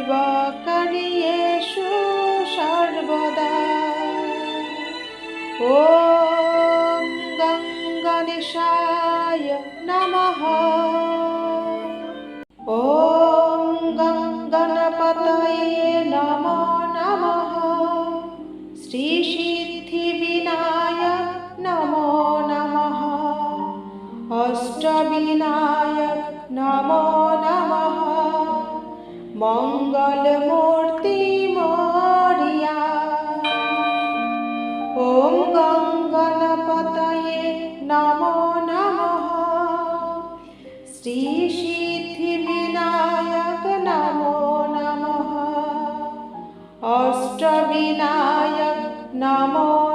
সর্বকারী এসু সর্বদা। ও গঙ্গনেশায় নমঃ। ও গঙ্গনপতয়ে নম নমঃ। শ্রী সিদ্ধি বিনায়ক নমো নমঃ। অষ্টবিনায়ক নমো নমঃ। মঙ্গ নির্মল মূর্তি মরিয়া। ওম গঙ্গনপতয়ে নম নম। শ্রী সিদ্ধি বিনায়ক নম নম। অষ্টবিনায়ক নমো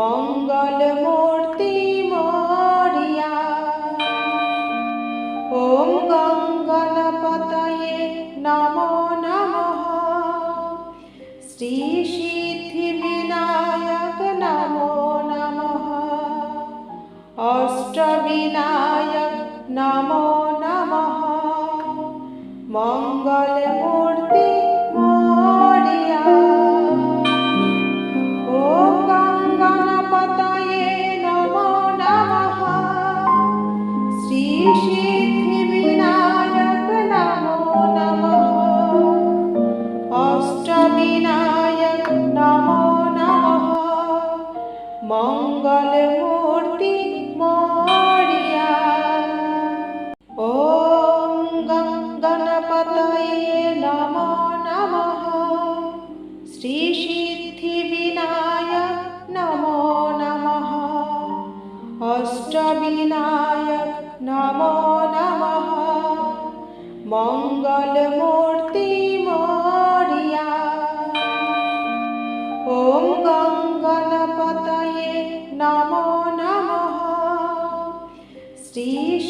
মঙ্গলময় श्री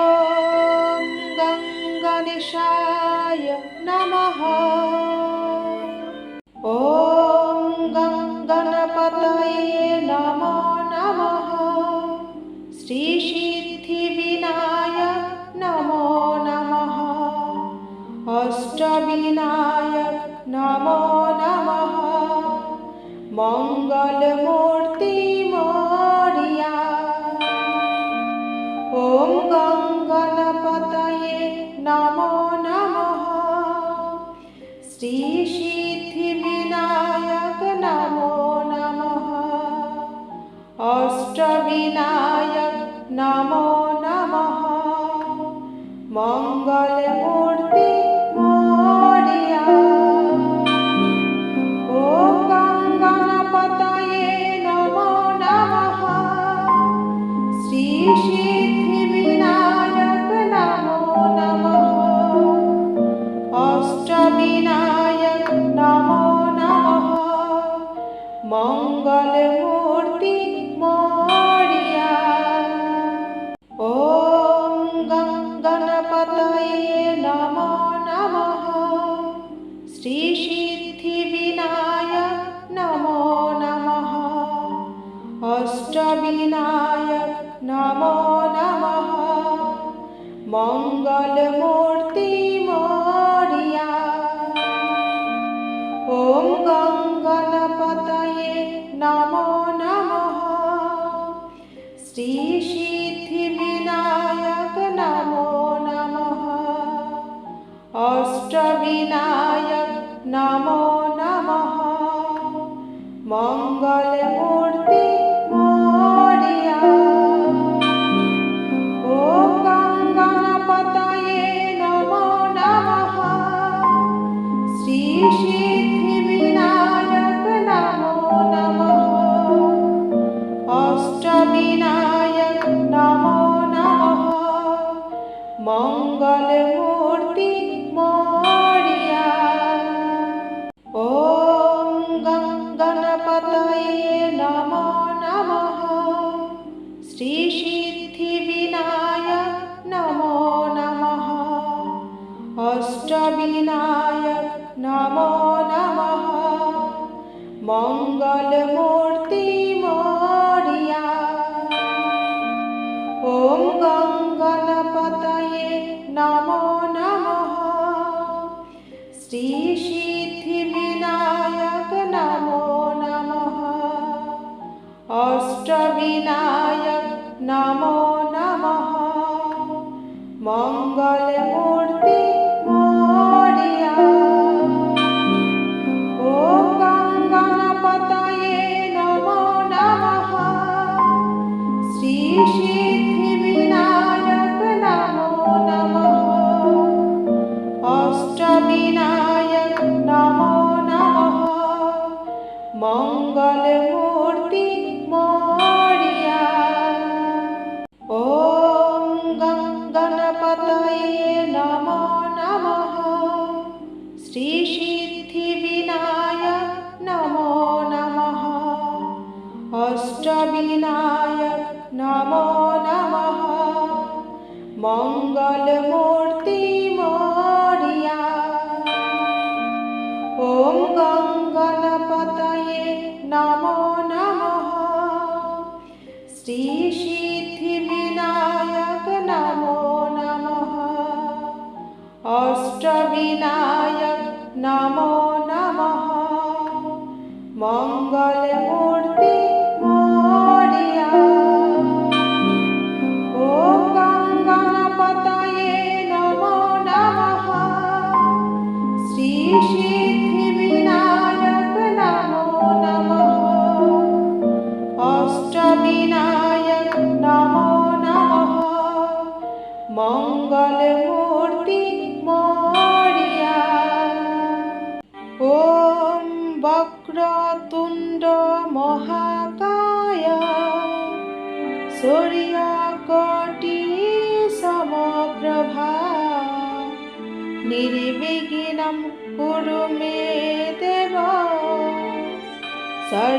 মঙ্গলময় अष्टविनायक नमो Sri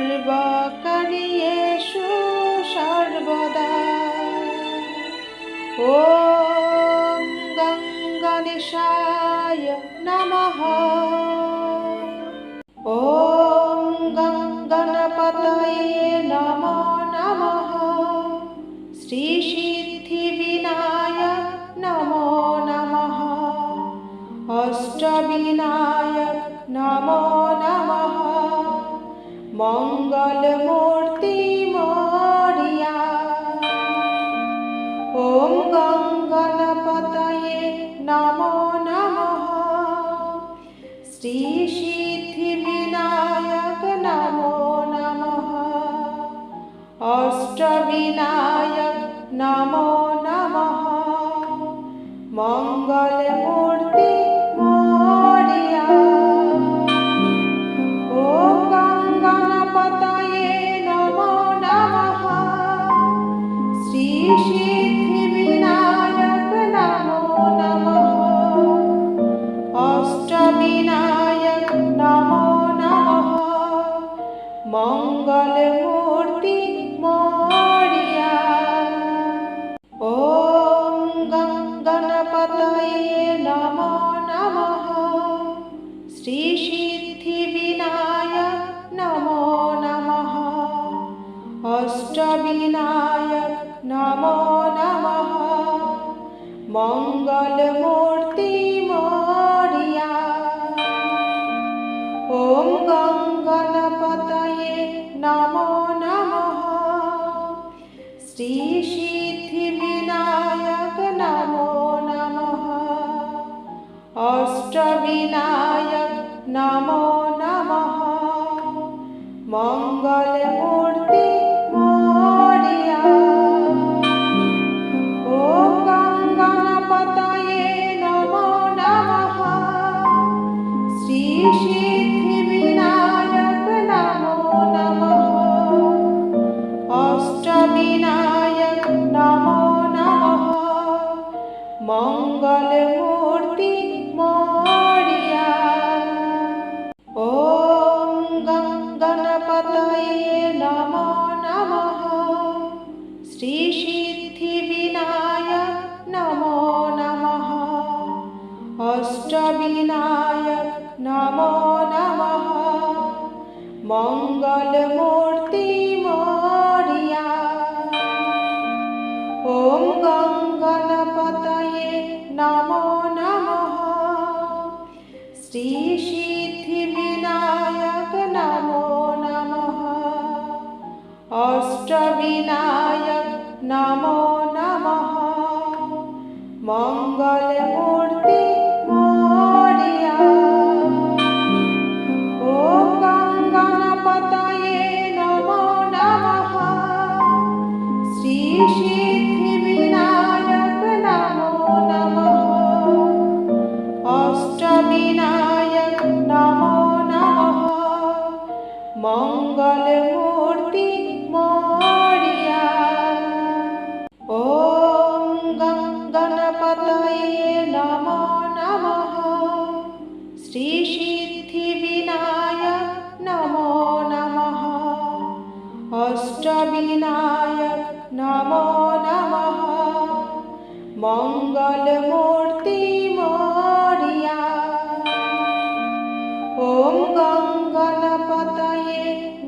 সর্বকারী এসু সর্বদা। ও গঙ্গনেশা triste. মঙ্গল অষ্টবিনায়ক নম নম। মঙ্গল মূর্তি মরিয়া। ওম গঙ্গনপতয়ে নম নম। শ্রী সিদ্ধি বিনায়ক নম নম। অষ্টবিনায়ক নম নম। মঙ্গল Krishna.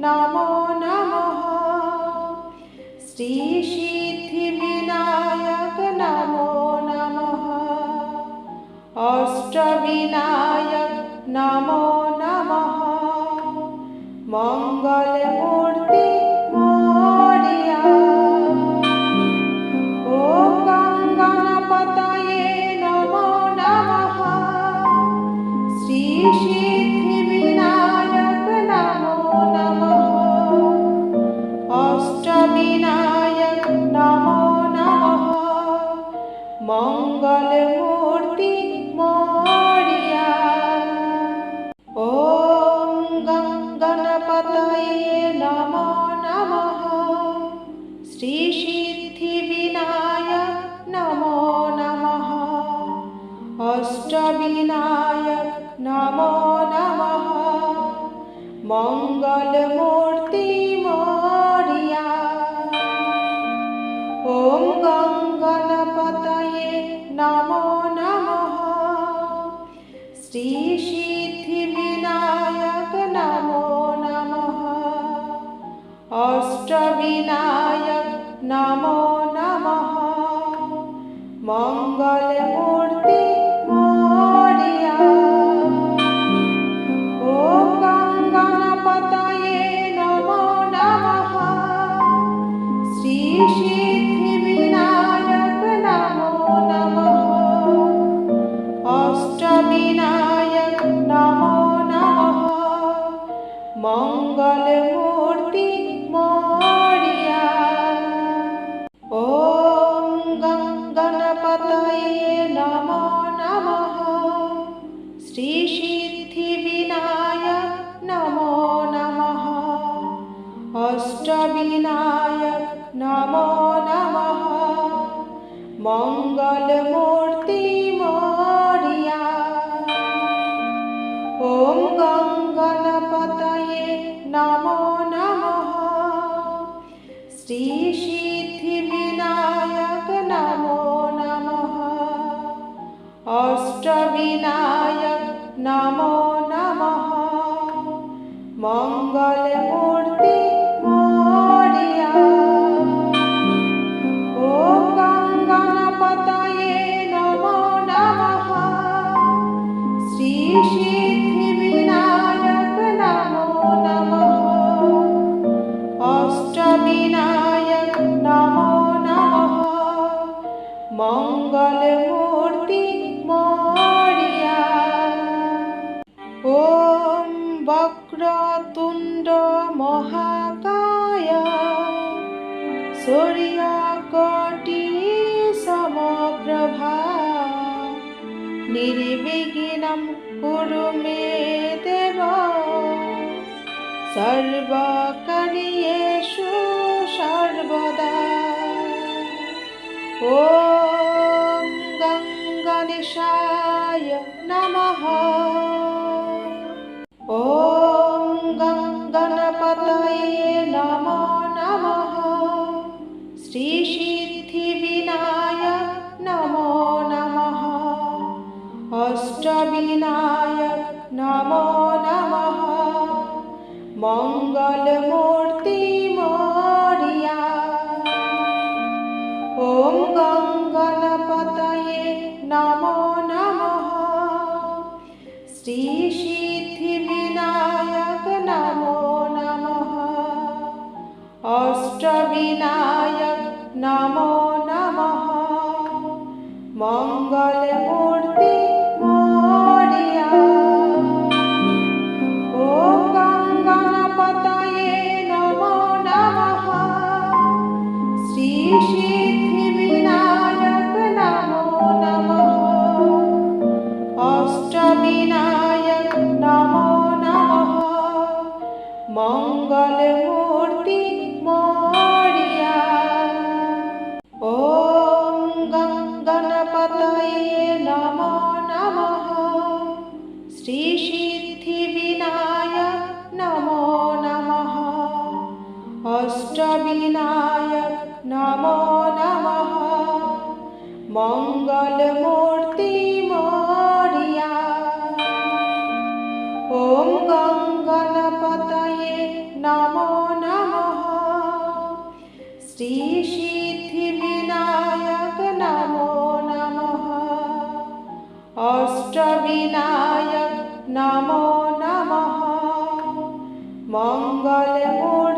নমো নমঃ। শ্রী সিদ্ধিবিনায়ক নমো নমঃ। অষ্টবিনা Namo अष्टविनायक नमो नमः मङ्गलमूर्ति ॐ गङ्गनिशा ভগবতে নম নম শ্রী সিদ্ধি বিনায় নম নম অষ্টবিনায়ক নম নম মঙ্গল মূর্তি মরিয়া ওম গঙ্গনপতয়ে নমঃ অষ্টবিনায়ক নমো নমঃ। মঙ্গলমূর্তি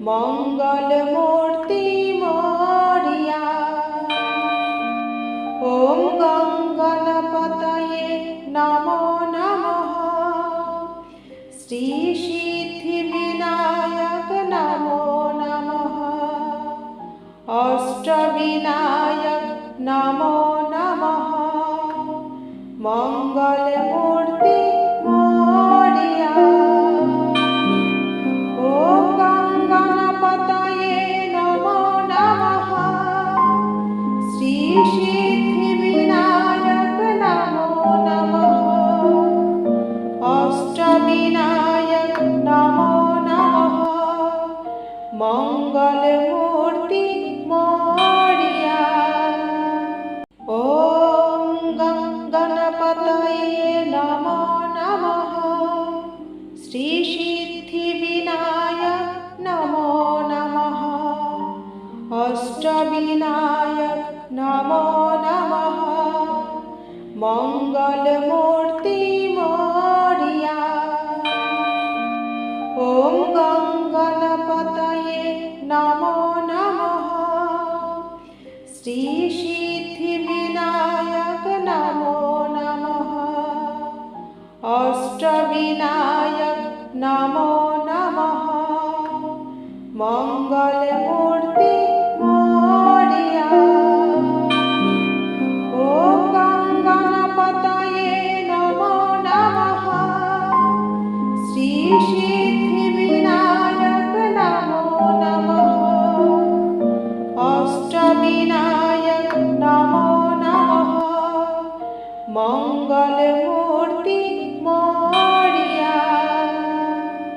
মঙ্গলম श्रीसिद्धिविनायक नमो नमः अष्टविनायक नमो